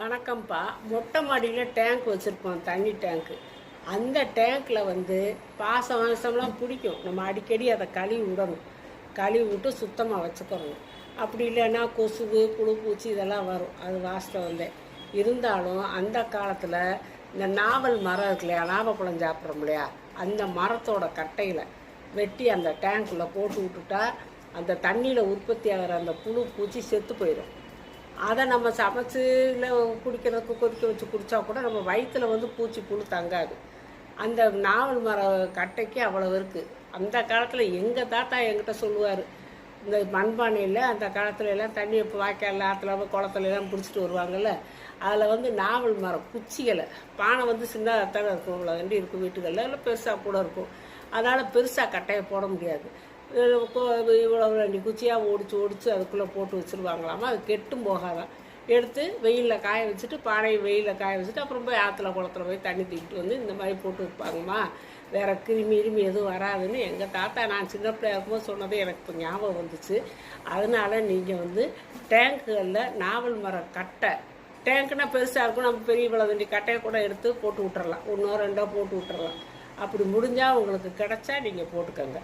வணக்கம்ப்பா. மொட்டை மாடியில் டேங்க் வச்சுருப்போம் தண்ணி டேங்க்கு அந்த டேங்க்கில் வந்து பாசம் வாசம்லாம் பிடிக்கும். நம்ம அடிக்கடி அதை கழுவி விடணும். கழுவி விட்டு சுத்தமாக வச்சுக்கணும். அப்படி இல்லைன்னா கொசுவு புழு பூச்சி இதெல்லாம் வரும். அது வாசம் வந்தேன் இருந்தாலும் அந்த காலத்தில் இந்த நாவல் மரம் இருக்கு இல்லையா? நாவப்பழம் சாப்பிட்றோம் இல்லையா? அந்த மரத்தோட கட்டையில் வெட்டி அந்த டேங்க்குள்ளே போட்டு விட்டுட்டா அந்த தண்ணியில் உற்பத்தி ஆகிற அந்த புழு பூச்சி செத்து போயிடும். அதை நம்ம சமைச்சு இல்லை குடிக்கிறதுக்கு கொதிக்க வச்சு குடித்தா கூட நம்ம வயிற்றில் வந்து பூச்சி புழு தங்காது. அந்த நாவல் மர கட்டைக்கு அவ்வளவு இருக்குது அந்த காலத்தில் எங்கள் தாத்தா என்கிட்ட சொல்லுவார் இந்த மண்பானையில் அந்த காலத்துல எல்லாம் தண்ணி இப்போ வாய்க்கால் ஆற்றுல குளத்துல எல்லாம் பிடிச்சிட்டு வருவாங்கல்ல அதில் வந்து நாவல் மரம் குச்சிகளை பானை வந்து சின்னதாக தானே இருக்கும் இவ்வளோ வண்டி இருக்கும் வீட்டுகளில் இல்லை பெருசாக கூட இருக்கும். அதனால் பெருசாக கட்டையை போட முடியாது. இவ்வளோ ரெண்டு குச்சியாக ஓடிச்சு ஓடிச்சு அதுக்குள்ளே போட்டு வச்சுருவாங்களாமா? அது கெட்டும் போகாதான் எடுத்து வெயிலில் காய வச்சுட்டு பானையை வெயிலில் காய வச்சுட்டு அப்புறம் போய் ஆற்றுல குளத்துல போய் தண்ணி தூக்கிட்டு வந்து இந்த மாதிரி போட்டு வைப்பாங்கம்மா. வேறு கிருமி இருமி எதுவும் வராதுன்னு எங்கள் தாத்தா நான் சின்ன பிள்ளையா இருக்கும்போது சொன்னதே எனக்கு இப்போ ஞாபகம் வந்துச்சு. அதனால நீங்கள் வந்து டேங்குகளில் நாவல் மரம் கட்டை டேங்க்னா பெருசாக இருக்கும் நம்ம பெரிய வண்டி கட்டையை கூட எடுத்து போட்டு விட்டுறலாம். ஒன்றோ ரெண்டோ போட்டு விட்டுறலாம். அப்படி முடிஞ்சால் உங்களுக்கு கிடச்சா நீங்கள் போட்டுக்கோங்க.